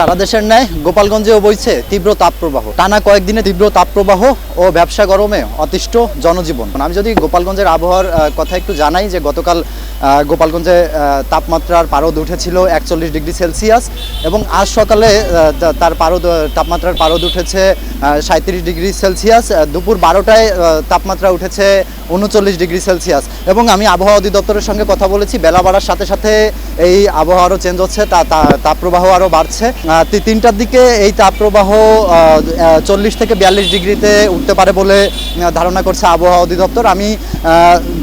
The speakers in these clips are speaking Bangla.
সারা দেশের ন্যায় গোপালগঞ্জেও বইছে তীব্র তাপপ্রবাহ। টানা কয়েকদিনে তীব্র তাপপ্রবাহ ও ব্যবসা গরমে অতিষ্ঠ জনজীবন। আমি যদি গোপালগঞ্জের আবহাওয়ার কথা একটু জানাই যে গতকাল গোপালগঞ্জে তাপমাত্রার পারদ উঠেছিল একচল্লিশ ডিগ্রি সেলসিয়াস এবং আজ সকালে তার পারদ, তাপমাত্রার পারদ উঠেছে সাঁত্রিশ ডিগ্রি সেলসিয়াস দুপুর বারোটায় তাপমাত্রা উঠেছে উনচল্লিশ ডিগ্রি সেলসিয়াস। এবং আমি আবহাওয়া অধিদপ্তরের সঙ্গে কথা বলেছি, বেলা বাড়ার সাথে সাথে এই আবহাওয়ারও চেঞ্জ হচ্ছে তা, তাপপ্রবাহ আরও বাড়ছে। তিনটার দিকে এই তাপপ্রবাহ চল্লিশ থেকে বিয়াল্লিশ ডিগ্রিতে উঠতে পারে বলে ধারণা করছে আবহাওয়া অধিদপ্তর। আমি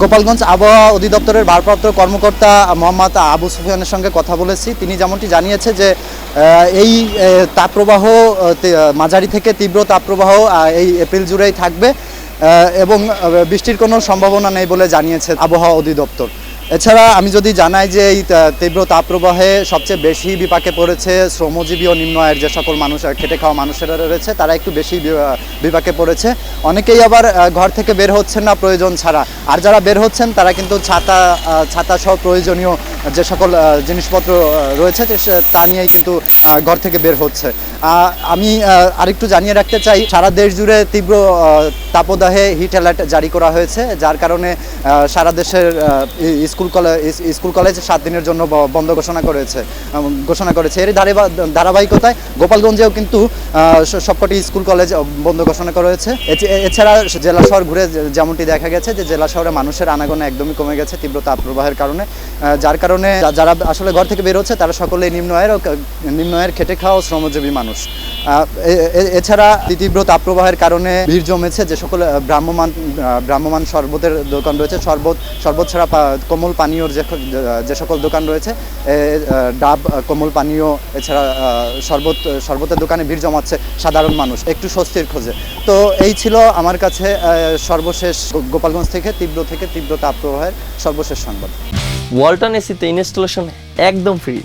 গোপালগঞ্জ আবহাওয়া অধিদপ্তরের ভারপ্রাপ্ত কর্মকর্তা মোহাম্মদ আবু সুফিয়ানের সঙ্গে কথা বলেছি। তিনি যেমনটি জানিয়েছে যে এই তাপপ্রবাহ মাঝারি থেকে তীব্র তাপপ্রবাহ এই এপ্রিল জুড়েই থাকবে এবং বৃষ্টির কোনো সম্ভাবনা নেই বলে জানিয়েছে আবহাওয়া অধিদপ্তর। এছাড়া আমি যদি জানাই যে এই তীব্র তাপপ্রবাহে সবচেয়ে বেশি বিপাকে পড়েছে শ্রমজীবী ও নিম্ন আয়ের যে সকল মানুষ খেটে খাওয়া মানুষেরা রয়েছে, তারা একটু বেশি বিপাকে পড়েছে। অনেকেই আবার ঘর থেকে বের হচ্ছেন না প্রয়োজন ছাড়া। আর যারা বের হচ্ছেন, তারা কিন্তু ছাতা ছাতা সহ প্রয়োজনীয় যে সকল জিনিসপত্র রয়েছে তা নিয়েই কিন্তু ঘর থেকে বের হচ্ছে। আমি আরেকটু জানিয়ে রাখতে চাই, সারা দেশ জুড়ে তীব্র তাপদাহে হিট অ্যালার্ট জারি করা হয়েছে, যার কারণে সারা দেশের স্কুল কলেজ স্কুল কলেজ সাত দিনের জন্য বন্ধ ঘোষণা করেছে ঘোষণা করেছে। এর ধারাবা- ধারাবাহিকতায় গোপালগঞ্জেও কিন্তু সবকটি স্কুল কলেজ বন্ধ ঘোষণা করা হয়েছে এছাড়া জেলা শহর ঘুরে যেমনটি দেখা গেছে যে, জেলা শহরে মানুষের আনাগোনা একদমই কমে গেছে তীব্র তাপপ্রবাহের কারণে। যার কারণে যারা আসলে ঘর থেকে বেরোচ্ছে, তারা সকলে নিম্ন আয়ের নিম্ন আয়ের খেটে খাওয়া শ্রমজীবী মানুষ। এছাড়া তীব্র তাপপ্রবাহের কারণে ভিড় জমেছে যে সকল ভ্রাম্যমান ভ্রাম্যমান শরবতের দোকান রয়েছে। শরবত শরবত ছাড়া পা- কোমল পানীয়র যে সকল দোকান রয়েছে ডাব কোমল পানীয়, এছাড়া শরবত, শরবতের দোকানে ভিড় জমাচ্ছে সাধারণ মানুষ, একটু স্বস্তির খোঁজে। তো এই ছিল আমার কাছে সর্বশেষ গোপালগঞ্জ থেকে, তীব্র থেকে তীব্র তাপ প্রবাহের সর্বশেষ সংবাদ। ওয়ালটন এসিতে ইনস্টলেশন একদম ফ্রি